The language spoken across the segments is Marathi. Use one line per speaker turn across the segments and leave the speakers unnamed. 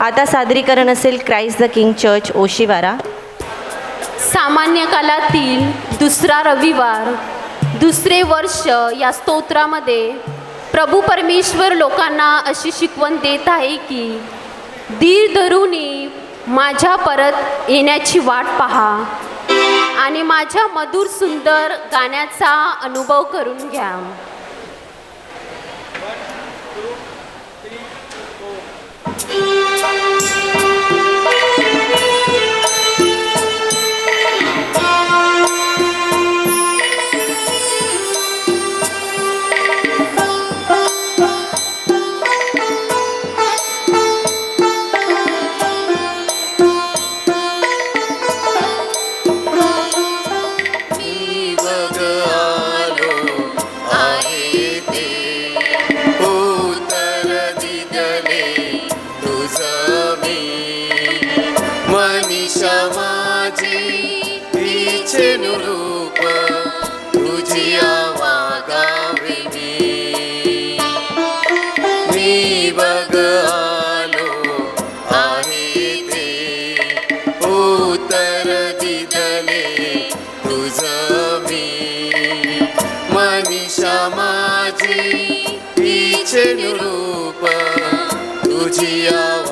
आता सादरीकरण असेल Christ the king church Oshiwara.
सामान्य कालातील दुसरा रविवार दुसरे वर्ष या स्तोत्रामध्ये प्रभू परमेश्वर लोकांना अशी शिकवण देत आहे की धीर धरूनी माझ्या परत येण्याची वाट पहा आणि माझ्या मधुर सुंदर गाण्याचा अनुभव करून घ्या.
बघ तुझी वागावे मी मी आहे ते उत्तर दिदले तुझं मी. मनीषा माझी तिचे रूप तुझी आव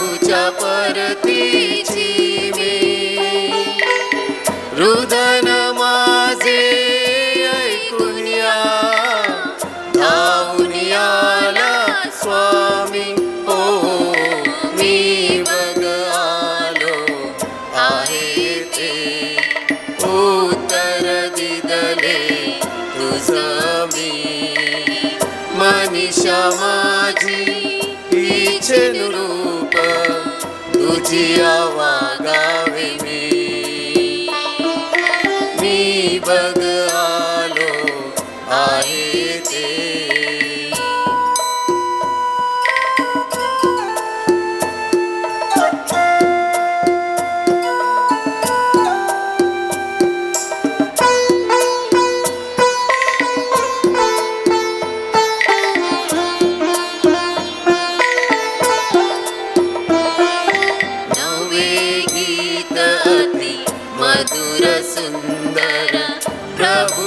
प्रभूच्या परतीची मी. रुदन माझे ऐकून धावनियाला स्वामी. हो, हो मी बघ आलो आहे ते. उत्तर दिदले तुझं मी. मनीषा माझी हिचे रूप तुझी वागावे मी. मी बघ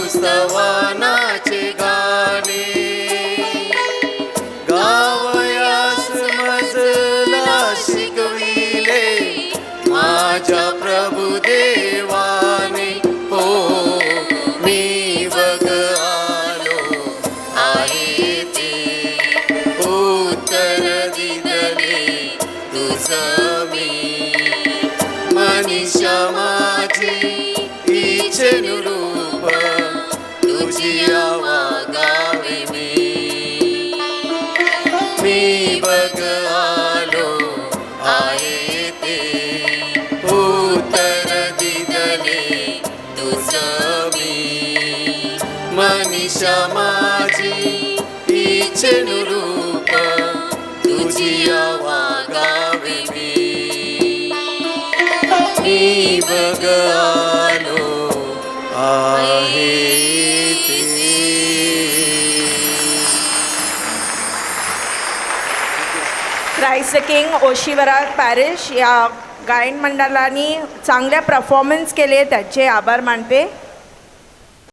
प्रभु सवानाचे गाणे. गावयास मजला शिकविले माझ्या प्रभू देवाने. हो मी बघ आलो आहे ते उत्तर दिदले तुझं मी. मनीषा माझी इच्छनुरू तुझी वागावे मी मी बघ आलो आहे ते उतर दिदले तुझं मी मनीषा माझी इचे रूप तुझी वागावे मी मी बघ आलो आहे
क्राइस्ट किंग ओशिवरा पॅरिश या गायन मंडळाने चांगल्या परफॉर्मन्स केले त्याचे आभार मानते.